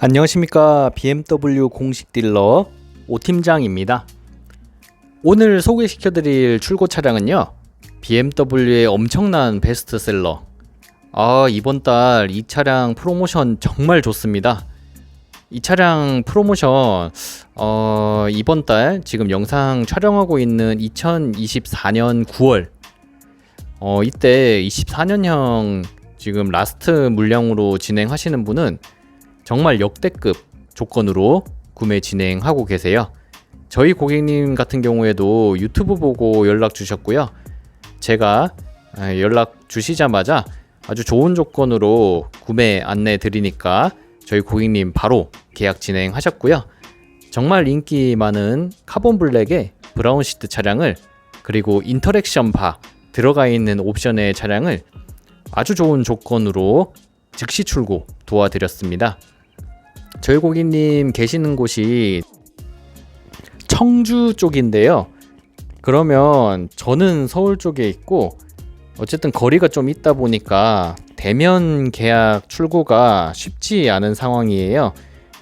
안녕하십니까 BMW 공식 딜러 오팀장입니다. 오늘 소개시켜 드릴 출고 차량은요 BMW의 엄청난 베스트셀러 아 이번 달 이 차량 프로모션 정말 좋습니다. 이 차량 프로모션 어, 이번 달 지금 영상 촬영하고 있는 2024년 9월 어, 이때 24년형 지금 라스트 물량으로 진행하시는 분은 정말 역대급 조건으로 구매 진행하고 계세요. 저희 고객님 같은 경우에도 유튜브 보고 연락 주셨고요. 제가 아, 연락 주시자마자 아주 좋은 조건으로 구매 안내 드리니까 저희 고객님 바로 계약 진행하셨고요. 정말 인기 많은 카본 블랙의 브라운 시트 차량을 그리고 인터랙션 바 들어가 있는 옵션의 차량을 아주 좋은 조건으로 즉시 출고 도와드렸습니다. 저희 고객님 계시는 곳이 청주 쪽인데요. 그러면 저는 서울 쪽에 있고 어쨌든 거리가 좀 있다 보니까 대면 계약 출고가 쉽지 않은 상황이에요.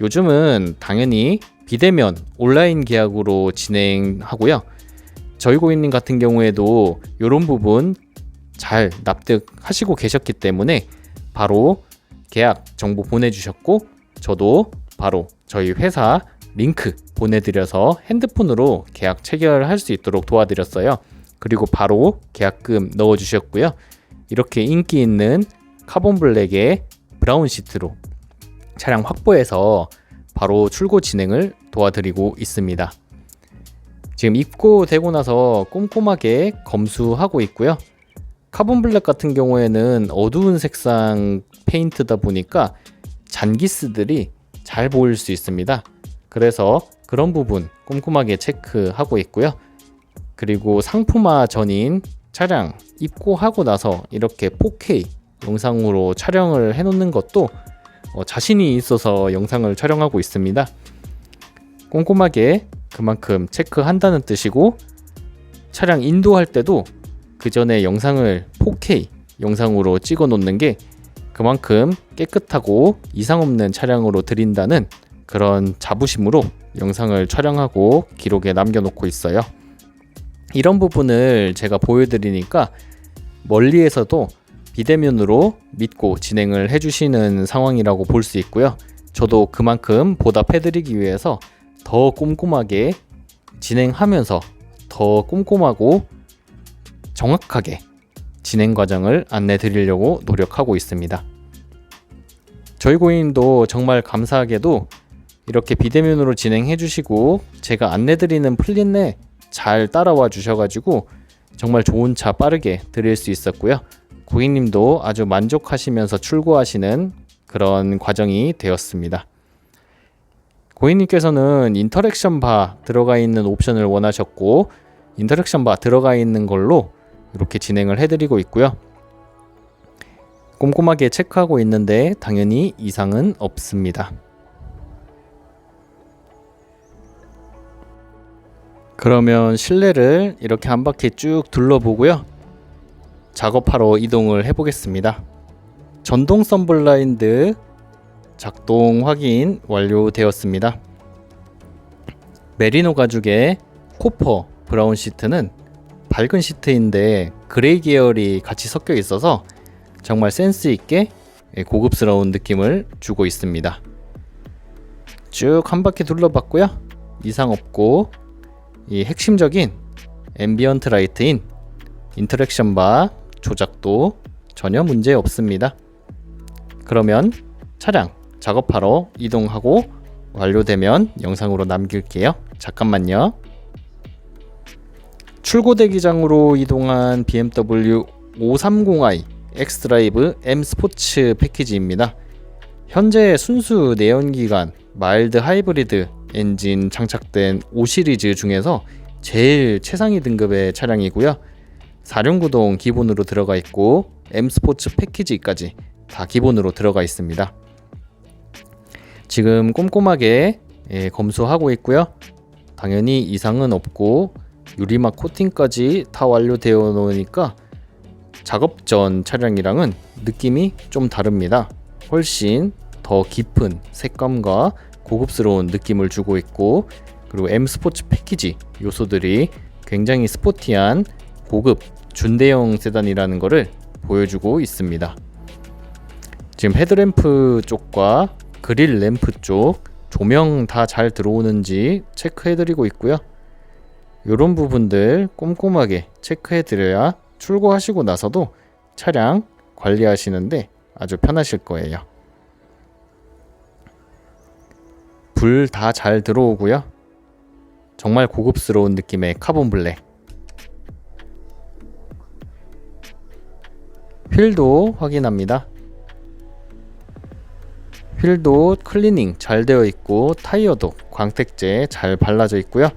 요즘은 당연히 비대면 온라인 계약으로 진행하고요. 저희 고객님 같은 경우에도 이런 부분 잘 납득하시고 계셨기 때문에 바로 계약 정보 보내주셨고 저도 바로 저희 회사 링크 보내드려서 핸드폰으로 계약 체결할 수 있도록 도와드렸어요. 그리고 바로 계약금 넣어주셨고요. 이렇게 인기 있는 카본 블랙의 브라운 시트로 차량 확보해서 바로 출고 진행을 도와드리고 있습니다. 지금 입고되고 나서 꼼꼼하게 검수하고 있고요. 카본 블랙 같은 경우에는 어두운 색상 페인트다 보니까 잔기스들이 잘 보일 수 있습니다. 그래서 그런 부분 꼼꼼하게 체크하고 있고요. 그리고 상품화 전인 차량 입고하고 나서 이렇게 4K 영상으로 촬영을 해놓는 것도 어, 자신이 있어서 영상을 촬영하고 있습니다. 꼼꼼하게 그만큼 체크한다는 뜻이고 차량 인도할 때도 그 전에 영상을 4K 영상으로 찍어 놓는 게 그만큼 깨끗하고 이상 없는 차량으로 드린다는 그런 자부심으로 영상을 촬영하고 기록에 남겨놓고 있어요. 이런 부분을 제가 보여드리니까 멀리에서도 비대면으로 믿고 진행을 해주시는 상황이라고 볼 수 있고요. 저도 그만큼 보답해드리기 위해서 더 꼼꼼하게 진행하면서 더 꼼꼼하고 정확하게 진행 과정을 안내 드리려고 노력하고 있습니다. 저희 고객님도 정말 감사하게도 이렇게 비대면으로 진행해 주시고 제가 안내 드리는 플랜에 잘 따라와 주셔가지고 정말 좋은 차 빠르게 드릴 수 있었고요. 고객님도 아주 만족하시면서 출고하시는 그런 과정이 되었습니다. 고객님께서는 인터랙션 바 들어가 있는 옵션을 원하셨고 인터랙션 바 들어가 있는 걸로 이렇게 진행을 해드리고 있고요. 꼼꼼하게 체크하고 있는데 당연히 이상은 없습니다. 그러면 실내를 이렇게 한 바퀴 쭉 둘러보고요. 작업하러 이동을 해보겠습니다. 전동 썬블라인드 작동 확인 완료되었습니다. 메리노 가죽의 코퍼 브라운 시트는 밝은 시트인데 그레이 계열이 같이 섞여 있어서 정말 센스 있게 고급스러운 느낌을 주고 있습니다. 쭉 한 바퀴 둘러봤고요. 이상 없고 이 핵심적인 앰비언트 라이트인 인터랙션 바 조작도 전혀 문제 없습니다. 그러면 차량 작업하러 이동하고 완료되면 영상으로 남길게요. 잠깐만요. 출고 대기장으로 이동한 BMW 530i 엑스드라이브 M 스포츠 패키지입니다. 현재 순수 내연기관 마일드 하이브리드 엔진 장착된 5 시리즈 중에서 제일 최상위 등급의 차량이고요. 4륜구동 기본으로 들어가 있고 M 스포츠 패키지까지 다 기본으로 들어가 있습니다. 지금 꼼꼼하게 예, 검수하고 있고요. 당연히 이상은 없고 유리막 코팅까지 다 완료되어 놓으니까 작업 전 차량이랑은 느낌이 좀 다릅니다. 훨씬 더 깊은 색감과 고급스러운 느낌을 주고 있고 그리고 M 스포츠 패키지 요소들이 굉장히 스포티한 고급 준대형 세단이라는 것을 보여주고 있습니다. 지금 헤드램프 쪽과 그릴 램프 쪽 조명 다 잘 들어오는지 체크해드리고 있고요. 이런 부분들 꼼꼼하게 체크해 드려야 출고하시고 나서도 차량 관리하시는데 아주 편하실 거예요. 불 다 잘 들어오고요. 정말 고급스러운 느낌의 카본 블랙. 휠도 확인합니다. 휠도 클리닝 잘 되어 있고 타이어도 광택제 잘 발라져 있고요.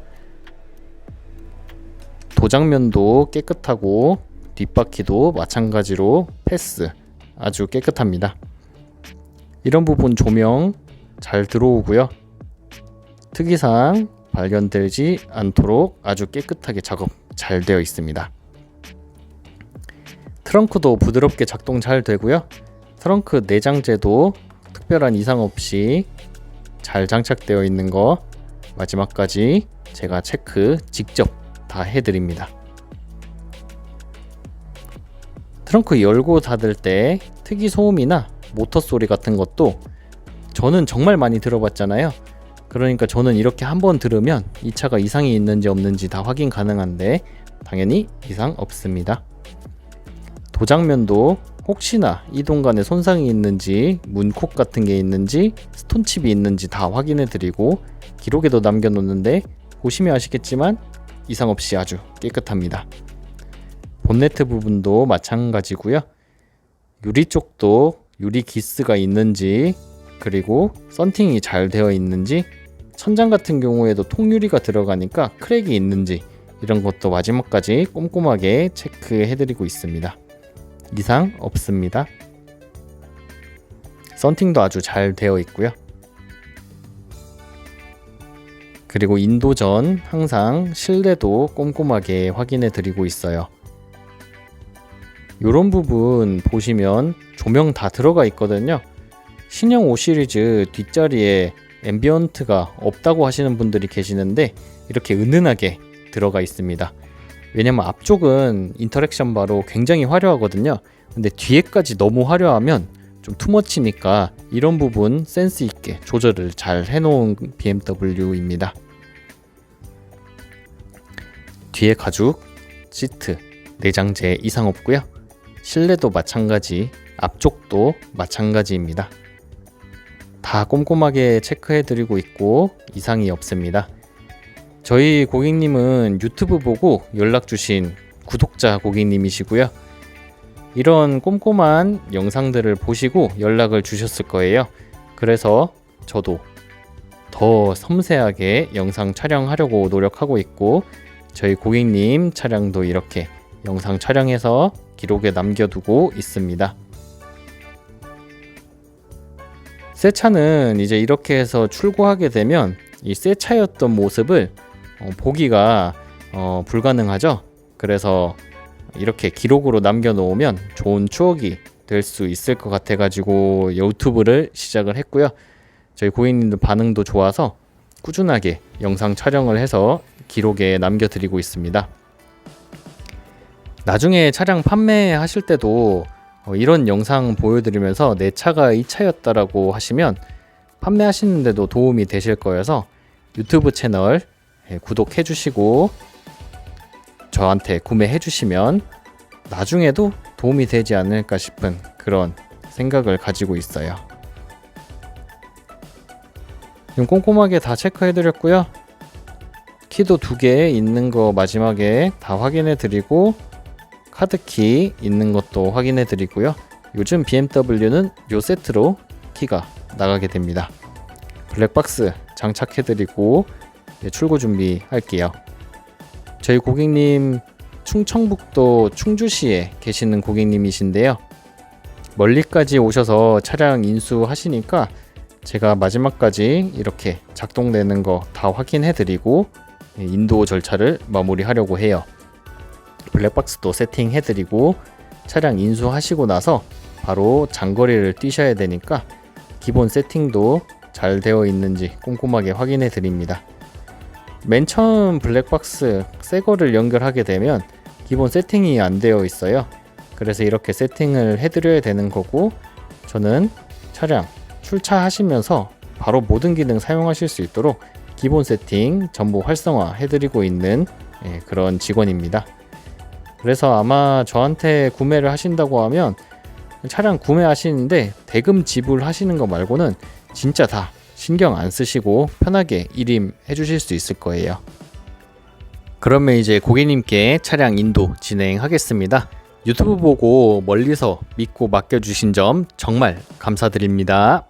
도장면도 깨끗하고 뒷바퀴도 마찬가지로 패스 아주 깨끗합니다. 이런 부분 조명 잘 들어오고요. 특이사항 발견되지 않도록 아주 깨끗하게 작업 잘 되어 있습니다. 트렁크도 부드럽게 작동 잘 되고요. 트렁크 내장재도 특별한 이상 없이 잘 장착되어 있는 거 마지막까지 제가 체크 직접 다 해드립니다. 트렁크 열고 닫을 때 특이 소음이나 모터 소리 같은 것도 저는 정말 많이 들어봤잖아요. 그러니까 저는 이렇게 한번 들으면 이 차가 이상이 있는지 없는지 다 확인 가능한데 당연히 이상 없습니다. 도장면도 혹시나 이 동간에 손상이 있는지 문콕 같은 게 있는지 스톤칩이 있는지 다 확인해 드리고 기록에도 남겨 놓는데 보시면 아시겠지만 이상 없이 아주 깨끗합니다. 본네트 부분도 마찬가지고요. 유리 쪽도 유리 기스가 있는지 그리고 썬팅이 잘 되어 있는지 천장 같은 경우에도 통유리가 들어가니까 크랙이 있는지 이런 것도 마지막까지 꼼꼼하게 체크해 드리고 있습니다. 이상 없습니다. 썬팅도 아주 잘 되어 있고요. 그리고 인도전 항상 실내도 꼼꼼하게 확인해 드리고 있어요. 이런 부분 보시면 조명 다 들어가 있거든요. 신형 5 시리즈 뒷자리에 앰비언트가 없다고 하시는 분들이 계시는데 이렇게 은은하게 들어가 있습니다. 왜냐면 앞쪽은 인터랙션 바로 굉장히 화려하거든요. 근데 뒤에까지 너무 화려하면 좀 투머치니까 이런 부분 센스 있게 조절을 잘 해놓은 BMW입니다. 뒤에 가죽, 시트, 내장재 이상 없고요. 실내도 마찬가지, 앞쪽도 마찬가지입니다. 다 꼼꼼하게 체크해드리고 있고 이상이 없습니다. 저희 고객님은 유튜브 보고 연락 주신 구독자 고객님이시고요. 이런 꼼꼼한 영상들을 보시고 연락을 주셨을 거예요. 그래서 저도 더 섬세하게 영상 촬영하려고 노력하고 있고 저희 고객님 차량도 이렇게 영상 촬영해서 기록에 남겨두고 있습니다. 새 차는 이제 이렇게 해서 출고하게 되면 이 새 차였던 모습을 어, 보기가 어, 불가능하죠. 그래서 이렇게 기록으로 남겨놓으면 좋은 추억이 될 수 있을 것 같아가지고 유튜브를 시작을 했고요. 저희 고객님들 반응도 좋아서 꾸준하게 영상 촬영을 해서 기록에 남겨드리고 있습니다. 나중에 차량 판매하실 때도 어, 이런 영상 보여드리면서 내 차가 이 차였다라고 하시면 판매하시는데도 도움이 되실 거여서 유튜브 채널 예, 구독해 주시고 저한테 구매해 주시면 나중에도 도움이 되지 않을까 싶은 그런 생각을 가지고 있어요. 좀 꼼꼼하게 다 체크해 드렸고요. 키도 두 개 있는 거 마지막에 다 확인해 드리고 카드키 있는 것도 확인해 드리고요. 요즘 BMW는 요 세트로 키가 나가게 됩니다. 블랙박스 장착해 드리고 출고 준비할게요. 저희 고객님 충청북도 충주시에 계시는 고객님이신데요. 멀리까지 오셔서 차량 인수하시니까 제가 마지막까지 이렇게 작동되는 거 다 확인해 드리고 인도 절차를 마무리하려고 해요. 블랙박스도 세팅해 드리고 차량 인수하시고 나서 바로 장거리를 뛰셔야 되니까 기본 세팅도 잘 되어 있는지 꼼꼼하게 확인해 드립니다. 맨 처음 블랙박스 새 거를 연결하게 되면 기본 세팅이 안 되어 있어요. 그래서 이렇게 세팅을 해드려야 되는 거고 저는 차량 출차하시면서 바로 모든 기능 사용하실 수 있도록 기본 세팅 전부 활성화 해드리고 있는 예, 그런 직원입니다. 그래서 아마 저한테 구매를 하신다고 하면 차량 구매하시는데 대금 지불하시는 거 말고는 진짜 다 신경 안 쓰시고 편하게 일임 해주실 수 있을 거예요. 그러면 이제 고객님께 차량 인도 진행하겠습니다. 유튜브 보고 멀리서 믿고 맡겨주신 점 정말 감사드립니다.